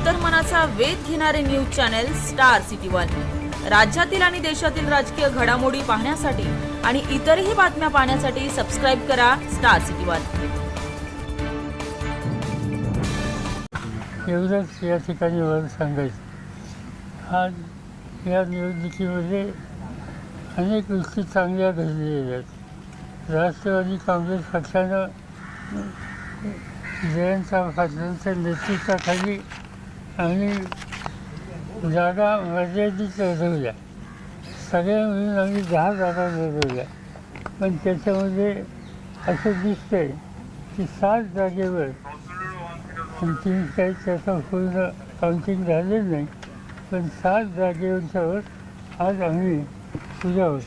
अंतर्मनाचा वेध घेणारे news channel Star City One. राज्यातील आणि देशातील राजकीय घडामोडी पाहण्यासाठी आणि इतरही बातम्या पाहण्यासाठी सबस्क्राईब करा स्टार सिटी वन. एवढंच या ठिकाणी सांगायचं. आज या निवडणुकीमध्ये अनेक गोष्टी चांगल्या घडलेल्या आहेत. राष्ट्रवादी काँग्रेस पक्षानं जयंत पाटलांच्या नेतृत्वाखाली आणि जागा मर्यादित लढवल्या सगळ्या मिळून आम्ही दहा जागा लढवल्या पण त्याच्यामध्ये असं दिसतंय की सात जागेवर आणखी काही त्याचं पूर्ण काउंटिंग झालेलं नाही पण सात जागेवरच्यावर आज आम्ही पूजा आहोत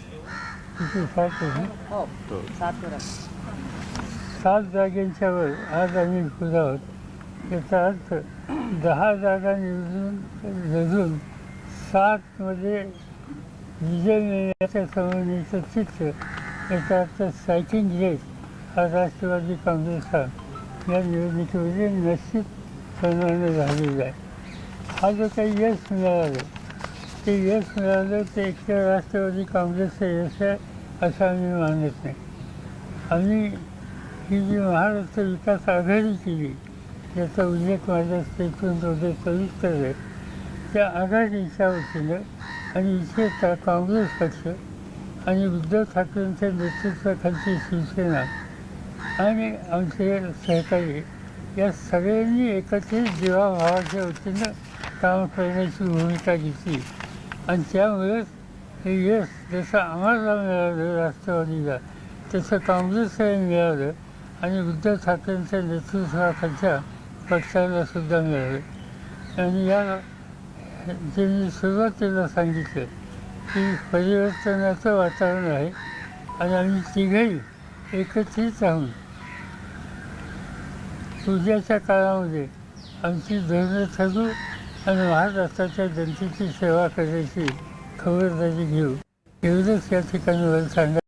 किती सात आहे सात जागेंच्यावर आज आम्ही पूजा आहोत याचा अर्थ दहा जागा निवडून लढून सातमध्ये विजय मिळण्याच्या समन्वयाचं चित्र याचा अर्थ सायटिंग रेट हा राष्ट्रवादी काँग्रेसचा या निवडणुकीमध्ये निश्चित प्रमाणे झालेला आहे. हा जो काही यश मिळालं ते यश मिळालं ते एकट्या राष्ट्रवादी काँग्रेसचं यश आहे असं आम्ही मानत नाही. आम्ही ही जी महाराष्ट्र विकास आघाडी केली याचा उल्लेख माझ्या स्टेटमेंटमध्ये सविस्तर आहे. त्या आघाडीच्या वतीनं आणि विशेषतः काँग्रेस पक्ष आणि उद्धव ठाकरेंच्या नेतृत्वाखालची शिवसेना आणि आमचे सहकारी या सगळ्यांनी एकत्रित जीवाभावाच्या वतीनं काम करण्याची भूमिका घेतली. आणि त्यामुळेच हे यश जसं आम्हाला मिळालं राष्ट्रवादीला तसं काँग्रेसला मिळालं आणि उद्धव ठाकरेंच्या नेतृत्वाखालच्या पक्षाला सुद्धा मिळाले आणि या जे मी सुरुवातीला सांगितलं की परिवर्तनाचं वातावरण आहे आणि आम्ही तिघही एकत्रित राहून पूजाच्या काळामध्ये आमची धोरणं ठरू आणि महाराष्ट्राच्या जनतेची सेवा करायची खबरदारी घेऊ एवढंच या ठिकाणी सांगा